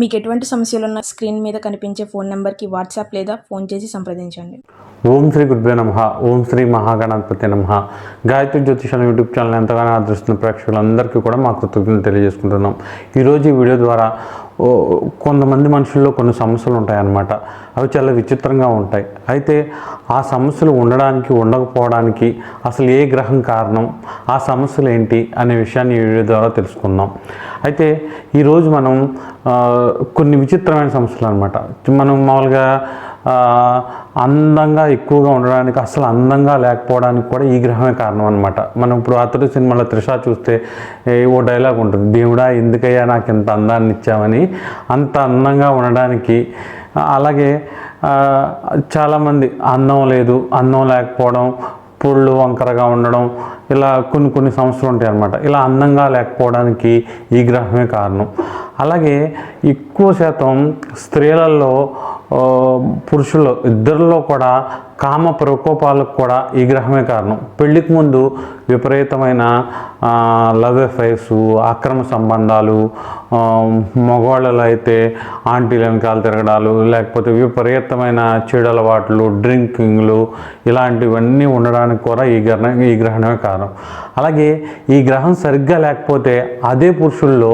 మీకు ఎటువంటి సమస్యలున్న స్క్రీన్ మీద కనిపించే ఫోన్ నెంబర్కి వాట్సాప్ లేదా ఫోన్ చేసి సంప్రదించండి. ఓం శ్రీ గురుభ్యో నమ. ఓం శ్రీ మహాగణాధిపతి నమ. గాయత్రి జ్యోతిషాల యూట్యూబ్ ఛానల్ ఎంతగానో ఆదరిస్తున్న ప్రేక్షకులందరికీ కూడా మా కృతజ్ఞతలు తెలియజేసుకుంటున్నాం. ఈరోజు ఈ వీడియో ద్వారా కొంతమంది మనుషుల్లో కొన్ని సమస్యలు ఉంటాయన్నమాట. అవి చాలా విచిత్రంగా ఉంటాయి. అయితే ఆ సమస్యలు ఉండడానికి ఉండకపోవడానికి అసలు ఏ గ్రహం కారణం? ఆ సమస్యలు ఏంటి? అనే విషయాన్ని ఈ వీడియో ద్వారా తెలుసుకుందాం. అయితే ఈరోజు మనం కొన్ని విచిత్రమైన సమస్యలు అనమాట మనం మామూలుగా అందంగా ఎక్కువగా ఉండడానికి అసలు అందంగా లేకపోవడానికి కూడా ఈ గ్రహమే కారణం అనమాట మనం ఇప్పుడు అతడు సినిమాలో త్రిష చూస్తే ఓ డైలాగ్ ఉంటుంది దేవుడా ఎందుకయ్యా నాకు ఇంత అందాన్ని ఇచ్చామని అంత అందంగా ఉండడానికి అలాగే చాలామంది అందం లేదు అందం లేకపోవడం పుళ్ళు వంకరగా ఉండడం ఇలా కొన్ని కొన్ని సమస్యలు ఉంటాయి అన్నమాట. ఇలా అందంగా లేకపోవడానికి ఈ గ్రహమే కారణం. అలాగే ఎక్కువ శాతం స్త్రీలలో ఆ, పురుషుల్లో ఇద్దరిలో కూడా కామ ప్రకోపాలకు కూడా ఈ గ్రహమే కారణం. పెళ్ళికి ముందు విపరీతమైన లవ్ ఎఫైర్స్ అక్రమ సంబంధాలు మగవాళ్ళలో అయితే ఆంటీల వెనకాల తిరగడాలు లేకపోతే విపరీతమైన చెడు అలవాట్లు డ్రింకింగ్లు ఇలాంటివన్నీ ఉండడానికి కూడా ఈ గ్రహణం ఈ గ్రహణమే కారణం. అలాగే ఈ గ్రహం సరిగ్గా లేకపోతే అదే పురుషుల్లో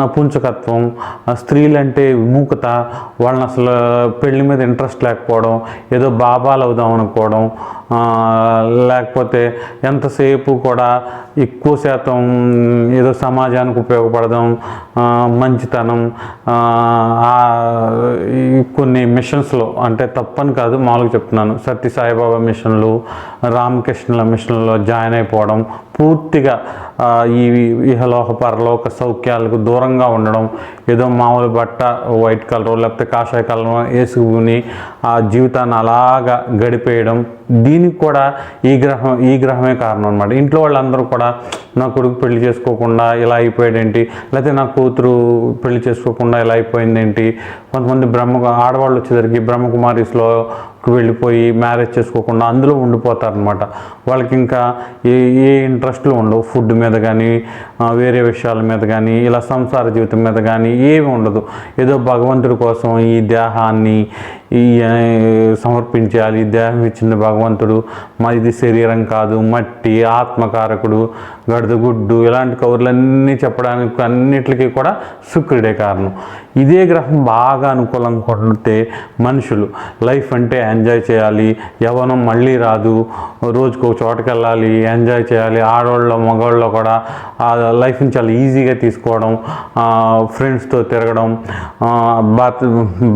నపుంసకత్వం స్త్రీలంటే విముఖత వాళ్ళని అసలు పెళ్ళి మీద ఇంట్రెస్ట్ లేకపోవడం ఏదో బాబాల అవుదాం అనుకోవడం లేకపోతే ఎంతసేపు కూడా ఎక్కువ శాతం ఏదో సమాజానికి ఉపయోగపడదాం మంచితనం కొన్ని మిషన్స్లో అంటే తప్పని కాదు మామూలుగా చెప్తున్నాను. సత్య సాయిబాబా మిషన్లు రామకృష్ణుల మిషన్లో జాయిన్ అయిపోవడం పూర్తిగా ఈ ఇహలోహ పరలోక సౌఖ్యాలకు దూరంగా ఉండడం ఏదో మామూలు బట్ట వైట్ కలర్ లేకపోతే కాషాయ కలర్ వేసుకుని ఆ జీవితాన్ని అలాగా గడిపేయడం దీనికి కూడా ఈ గ్రహం ఈ గ్రహమే కారణం అనమాట ఇంట్లో వాళ్ళందరూ కూడా నా కొడుకు పెళ్ళి చేసుకోకుండా ఇలా అయిపోయాడేంటి? లేకపోతే నా కూతురు పెళ్ళి చేసుకోకుండా ఇలా అయిపోయిందేంటి? కొంతమంది బ్రహ్మ ఆడవాళ్ళు వచ్చేసరికి బ్రహ్మకుమారీస్లో వెళ్ళిపోయి మ్యారేజ్ చేసుకోకుండా అందులో ఉండిపోతారనమాట వాళ్ళకి ఇంకా ఏ ఏ ఇంట్రెస్ట్లు ఉండవు. ఫుడ్ మీద కానీ వేరే విషయాల మీద కానీ ఇలా సంసార జీవితం మీద కానీ ఏమి ఉండదు. ఏదో భగవంతుడి కోసం ఈ దేహాన్ని ఈ సమర్పించాలి. దేహం ఇచ్చింది భగవంతుడు. మా ఇది శరీరం కాదు. మట్టి ఆత్మకారకుడు గడుదుగుడ్డు ఇలాంటి కౌరులన్నీ చెప్పడానికి అన్నిటికీ కూడా శుక్రుడే కారణం. ఇదే గ్రహం బాగా అనుకూలంగా కొడితే మనుషులు లైఫ్ అంటే ఎంజాయ్ చేయాలి. యవనం మళ్ళీ రాదు. రోజుకు ఒక చోటకి వెళ్ళాలి ఎంజాయ్ చేయాలి. ఆడవాళ్ళు మగవాళ్ళు కూడా ఆ లైఫ్ని చాలా ఈజీగా తీసుకోవడం ఫ్రెండ్స్తో తిరగడం ఆ, భార్త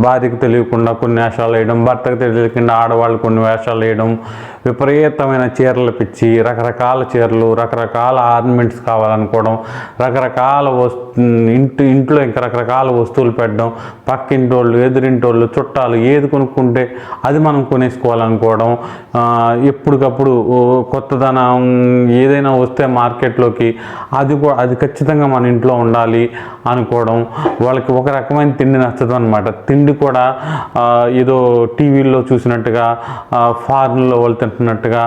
భార్యకు తెలియకుండా కొన్ని மேஷால் இடும். வர்த்தகத்தில் இருக்கின்ற ஆடுவாள் குன் மேஷால் இடும். విపరీతమైన చీరలు పిచ్చి రకరకాల చీరలు రకరకాల ఆర్నమెంట్స్ కావాలనుకోవడం రకరకాల వస్తు ఇంటి ఇంట్లో ఇంకా రకరకాల వస్తువులు పెట్టడం పక్కింటి వాళ్ళు ఎదురింటోళ్ళు చుట్టాలు ఏది కొనుక్కుంటే అది మనం కొనేసుకోవాలనుకోవడం ఎప్పటికప్పుడు కొత్తదనం ఏదైనా వస్తే మార్కెట్లోకి అది కూడా అది ఖచ్చితంగా మన ఇంట్లో ఉండాలి అనుకోవడం వాళ్ళకి ఒక రకమైన తిండి నచ్చదు అనమాట తిండి కూడా ఏదో టీవీల్లో చూసినట్టుగా ఫారెన్లో వాళ్ళు చెప్తున్నట్టుగా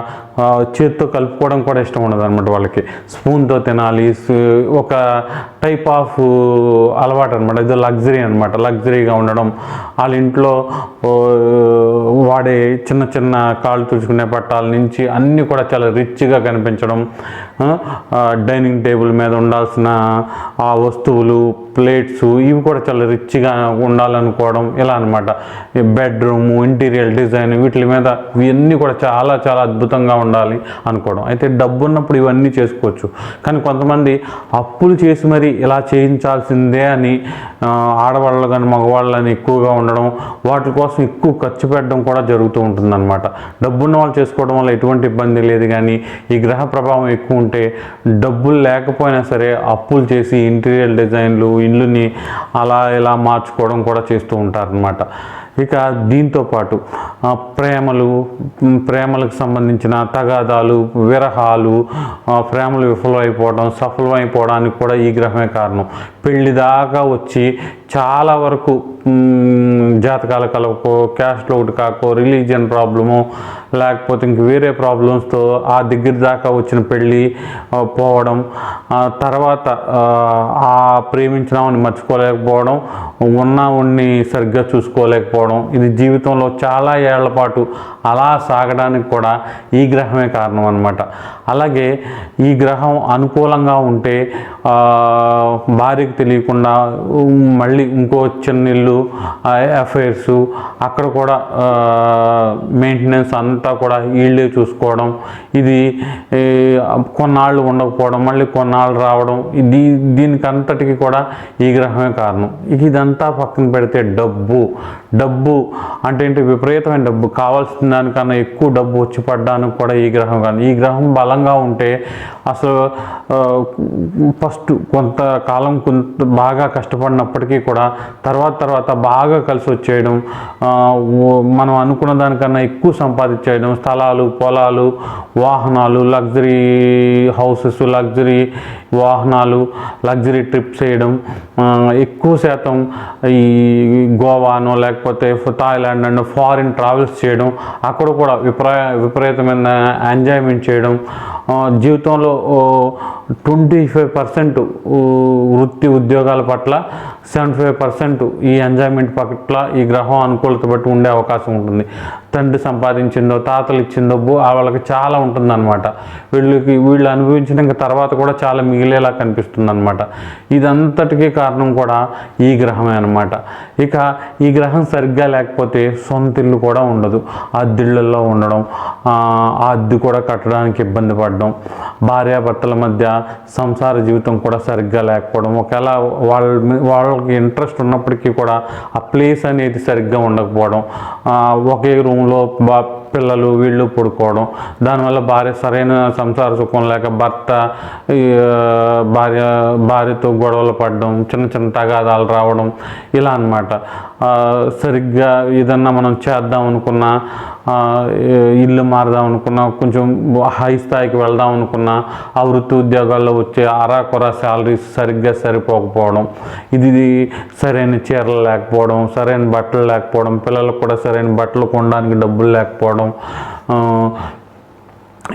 చేత్తో కలుపుకోవడం కూడా ఇష్టం ఉండదు అనమాట వాళ్ళకి. స్పూన్తో తినాలి ఒక టైప్ ఆఫ్ అలవాటు అనమాట ఇది లగ్జరీ అనమాట లగ్జరీగా ఉండడం వాళ్ళ ఇంట్లో వాడే చిన్న చిన్న కాళ్ళు తుడుచుకునే పట్టాల నుంచి అన్నీ కూడా చాలా రిచ్గా కనిపించడం డైనింగ్ టేబుల్ మీద ఉండాల్సిన ఆ వస్తువులు ప్లేట్స్ ఇవి కూడా చాలా రిచ్గా ఉండాలనుకోవడం ఇలా అనమాట బెడ్రూము ఇంటీరియర్ డిజైన్ వీటి మీద ఇవన్నీ కూడా చాలా చాలా అద్భుతంగా ఉండాలి అనుకోవడం. అయితే డబ్బు ఉన్నప్పుడు ఇవన్నీ చేసుకోవచ్చు. కానీ కొంతమంది అప్పులు చేసి మరి ఇలా చేయించాల్సిందే అని ఆడవాళ్ళు కానీ మగవాళ్ళు అని ఎక్కువగా ఉండడం వాటి కోసం ఎక్కువ ఖర్చు పెట్టడం కూడా జరుగుతూ ఉంటుందన్నమాట. డబ్బున్న వాళ్ళు చేసుకోవడం వల్ల ఎటువంటి ఇబ్బంది లేదు కానీ ఈ గ్రహ ప్రభావం ఎక్కువ ఉంటే డబ్బులు లేకపోయినా సరే అప్పులు చేసి ఇంటీరియర్ డిజైన్లు ఇల్లుని అలా ఇలా మార్చుకోవడం కూడా చేస్తూ ఉంటారనమాట ఇక దీంతో పాటు ప్రేమలు ప్రేమలకు సంబంధించిన తగాదాలు విరహాలు ప్రేమలు విఫలమైపోవడం సఫలమైపోవడానికి కూడా ఈ గ్రహమే కారణం. పెళ్ళి దాకా వచ్చి చాలా వరకు జాతకాల కలవకో క్యాస్ట్లో ఒకటి కాకో రిలీజియన్ ప్రాబ్లము లేకపోతే ఇంక వేరే ప్రాబ్లమ్స్తో ఆ దగ్గర దాకా వచ్చిన పెళ్ళి పోవడం తర్వాత ఆ, ప్రేమించినామని మర్చిపోలేకపోవడం ఉన్న ఉన్ని సరిగ్గా చూసుకోలేకపోవడం ఇది జీవితంలో చాలా ఏళ్ళ పాటు అలా సాగడానికి కూడా ఈ గ్రహమే కారణం అనమాట అలాగే ఈ గ్రహం అనుకూలంగా ఉంటే భార్యకు తెలియకుండా మళ్ళీ ఇంకో చిన్న ఇల్లు అఫైర్స్ అక్కడ కూడా మెయింటెనెన్స్ అంతా అంతా కూడా వీళ్ళే చూసుకోవడం ఇది కొన్నాళ్ళు ఉండకపోవడం మళ్ళీ కొన్నాళ్ళు రావడం ఇది దీనికంతటికి కూడా ఈ గ్రహమే కారణం. ఇక ఇదంతా పక్కన పెడితే డబ్బు. డబ్బు అంటే ఏంటి? విపరీతమైన డబ్బు. కావాల్సిన దానికన్నా ఎక్కువ డబ్బు వచ్చి పడ్డానికి కూడా ఈ గ్రహం కానీ ఈ గ్రహం బలంగా ఉంటే అసలు ఫస్ట్ కొంతకాలం కొంత బాగా కష్టపడినప్పటికీ కూడా తర్వాత తర్వాత బాగా కలిసి వచ్చేయడం మనం అనుకున్న దానికన్నా ఎక్కువ చేయడం స్థలాలు పొలాలు వాహనాలు లగ్జరీ హౌసెస్ లగ్జరీ వాహనాలు లగ్జరీ ట్రిప్స్ చేయడం ఎక్కువ శాతం ఈ గోవానో లేకపోతే థాయిలాండ్ అండ్ ఫారిన్ ట్రావెల్స్ చేయడం అక్కడ కూడా విపరీ విపరీతమైన ఎంజాయ్మెంట్ చేయడం జీవితంలో ట్వంటీ ఫైవ్ పర్సెంట్ వృత్తి ఉద్యోగాల పట్ల సెవెంటీ ఫైవ్ పర్సెంట్ ఈ ఎంజాయ్మెంట్ పట్ల ఈ గ్రహం అనుకూలత బట్టి ఉండే అవకాశం ఉంటుంది. తండ్రి సంపాదించిందో తాతలు ఇచ్చిందో వాళ్ళకి చాలా ఉంటుందన్నమాట. వీళ్ళకి వీళ్ళు అనుభవించిన ఇంకా తర్వాత కూడా చాలా మిగిలేలా కనిపిస్తుంది అనమాట ఇదంతటికీ కారణం కూడా ఈ గ్రహమే అనమాట ఇక ఈ గ్రహం సరిగ్గా లేకపోతే సొంత ఇల్లు కూడా ఉండదు. అద్దిళ్ళల్లో ఉండడం ఆ అద్దె కూడా కట్టడానికి ఇబ్బంది పడడం భార్యాభర్తల మధ్య సంసార జీవితం కూడా సరిగ్గా లేకపోవడం ఒకవేళ వాళ్ళ వాళ్ళకి ఇంట్రెస్ట్ ఉన్నప్పటికీ కూడా ఆ ప్లేస్ అనేది సరిగ్గా ఉండకపోవడం ఒకే రూమ్లో బా పిల్లలు వీళ్ళు పడుకోవడం. దానివల్ల భార్య సరైన సంసార సుఖం లేక భర్త ఈ, భార్య భార్యతో గొడవలు పడడం చిన్న చిన్న తగాదాలు రావడం ఇలా అనమాట సరిగ్గా ఏదన్నా మనం చేద్దాం అనుకున్నా ఇల్లు మారదాం అనుకున్నా కొంచెం హై స్థాయికి వెళ్దాం అనుకున్నా ఆ వృత్తి ఉద్యోగాల్లో వచ్చే అరాకొర శాలరీస్ సరిగ్గా సరిపోకపోవడం ఇది సరైన చీరలు లేకపోవడం సరైన బట్టలు లేకపోవడం పిల్లలకు కూడా సరైన బట్టలు కొనడానికి డబ్బులు లేకపోవడం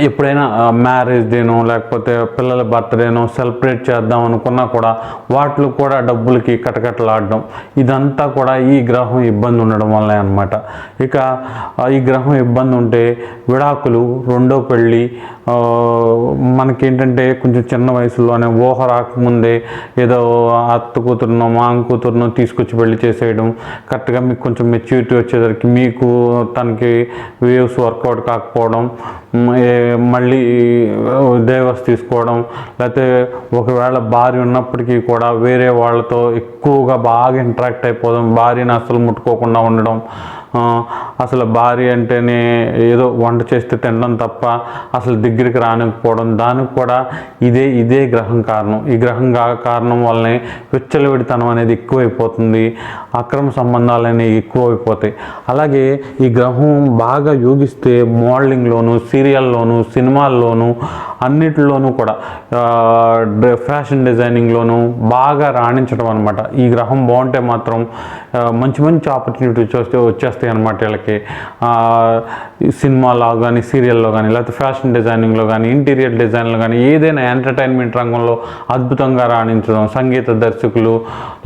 ఎప్పుడైనా మ్యారేజ్ డేనో లేకపోతే పిల్లల బర్త్డేనో సెలబ్రేట్ చేద్దాం అనుకున్నా కూడా వాటిలో కూడా డబ్బులకి కటకటలాడడం ఇదంతా కూడా ఈ గ్రహం ఇబ్బంది ఉండడం వల్లే అనమాట ఇక ఈ గ్రహం ఇబ్బంది ఉంటే విడాకులు రెండో పెళ్ళి మనకేంటంటే కొంచెం చిన్న వయసులోనే ఊహ రాకముందే ఏదో అత్త కూతురునో మామ కూతురునో తీసుకొచ్చి పెళ్ళి చేసేయడం కరెక్ట్గా మీకు కొంచెం మెచ్యూరిటీ వచ్చేసరికి మీకు తనకి వేవ్స్ వర్కౌట్ కాకపోవడం ఏ- మళ్ళీ డైవర్స్ తీసుకోవడం లేకపోతే ఒకవేళ భార్య ఉన్నప్పటికీ కూడా వేరే వాళ్ళతో ఎక్కువగా బాగా ఇంటరాక్ట్ అయిపోవడం భార్యను అసలు ముట్టుకోకుండా ఉండడం అసలు భార్య అంటేనే ఏదో వంట చేస్తే తినడం తప్ప అసలు దగ్గరికి రానికపోవడం దానికి కూడా ఇదే ఇదే గ్రహం కారణం. ఈ గ్రహం కారణం వల్లనే విచ్చలవిడితనం అనేది ఎక్కువైపోతుంది. అక్రమ సంబంధాలు అనేవి ఎక్కువైపోతాయి. అలాగే ఈ గ్రహం బాగా యోగిస్తే మోడలింగ్లోను సీరియల్లోను సినిమాల్లోనూ అన్నిటిలోనూ కూడా ఫ్యాషన్ డిజైనింగ్లోనూ బాగా రాణించడం అనమాట ఈ గ్రహం బాగుంటే మాత్రం మంచి మంచి ఆపర్చునిటీస్ చూస్తే వచ్చేస్తాయి అనమాట వీళ్ళకి. సినిమాలో కానీ సీరియల్లో కానీ లేకపోతే ఫ్యాషన్ డిజైనింగ్లో కానీ ఇంటీరియర్ డిజైన్లో కానీ ఏదైనా ఎంటర్టైన్మెంట్ రంగంలో అద్భుతంగా రాణించడం సంగీత దర్శకులు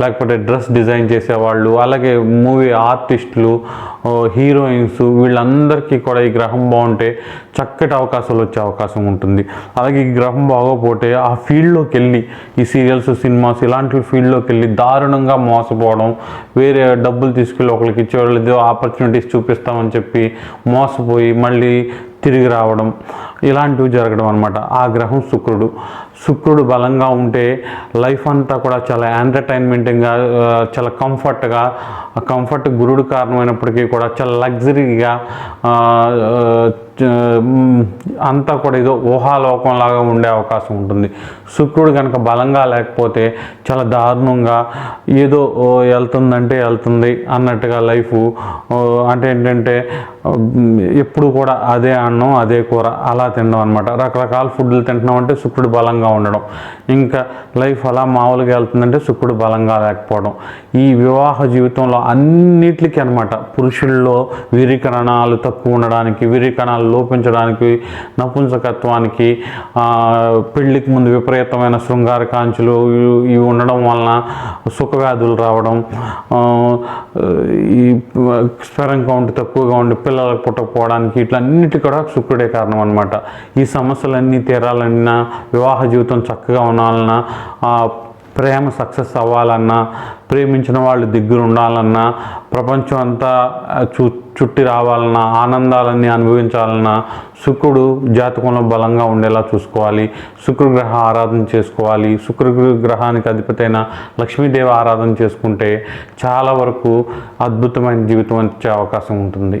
లేకపోతే డ్రెస్ డిజైన్ చేసేవాళ్ళు అలాగే మూవీ ఆర్టిస్టులు హీరోయిన్స్ వీళ్ళందరికీ కూడా ఈ గ్రహం బాగుంటే చక్కటి అవకాశాలు వచ్చే అవకాశం ఉంటుంది. అలాగే ఈ గ్రహం బాగోపోతే ఆ ఫీల్డ్లోకి వెళ్ళి ఈ సీరియల్స్ సినిమాస్ ఇలాంటి ఫీల్డ్లోకి వెళ్ళి దారుణంగా మోసపోవడం వేరే డబ్బులు తీసుకెళ్ళి ఒకరికి ఇచ్చేవాళ్ళు ఆపర్చునిటీస్ చూపిస్తామని చెప్పి మోసపోయి మళ్ళీ తిరిగి రావడం ఇలాంటివి జరగడం అనమాట ఆ గ్రహం శుక్రుడు. శుక్రుడు బలంగా ఉంటే లైఫ్ అంతా కూడా చాలా ఎంటర్టైన్మెంటింగ్గా చాలా కంఫర్ట్గా ఆ కంఫర్ట్ గురుడు కారణమైనప్పటికీ కూడా చాలా లగ్జరీగా అంతా కూడా ఏదో ఊహాలోకంలాగా ఉండే అవకాశం ఉంటుంది. శుక్రుడు కనుక బలంగా లేకపోతే చాలా దారుణంగా ఏదో వెళ్తుందంటే వెళ్తుంది అన్నట్టుగా లైఫ్ అంటే ఏంటంటే ఎప్పుడు కూడా అదే అన్నం అదే కూర అలా తినడం అనమాట రకరకాల ఫుడ్లు తింటున్నాం అంటే శుక్రుడు బలంగా ఉండడం. ఇంకా లైఫ్ అలా మామూలుగా వెళ్తుందంటే శుక్రుడు బలంగా లేకపోవడం. ఈ వివాహ జీవితంలో అన్నిటికీ అనమాట పురుషుల్లో వీరికరణాలు తక్కువ ఉండడానికి వీరికణాలు లోపించడానికి నపుంసకత్వానికి పెళ్ళికి ముందు విపరీతమైన శృంగార కాంచులు ఇవి- ఇవి ఉండడం వలన సుఖవ్యాధులు రావడం ఈ స్పెరం కౌంట్ తక్కువగా ఉండి పిల్లలకు పుట్టకపోవడానికి ఇట్లన్నిటి కూడా శుక్రుడే కారణం అనమాట ఈ సమస్యలన్నీ తీరాలన్నా వివాహ జీవితం చక్కగా ఉండాలన్నా ప్రేమ సక్సెస్ అవ్వాలన్నా ప్రేమించిన వాళ్ళు దగ్గర ఉండాలన్నా ప్రపంచం అంతా చూ చుట్టి రావాలన్నా ఆనందాలన్నీ అనుభవించాలన్నా శుక్రుడు జాతకంలో బలంగా ఉండేలా చూసుకోవాలి. శుక్రగ్రహ ఆరాధన చేసుకోవాలి. శుక్రగ్రహానికి గ్రహానికి లక్ష్మీదేవి ఆరాధన చేసుకుంటే చాలా వరకు అద్భుతమైన జీవితం వచ్చే అవకాశం ఉంటుంది.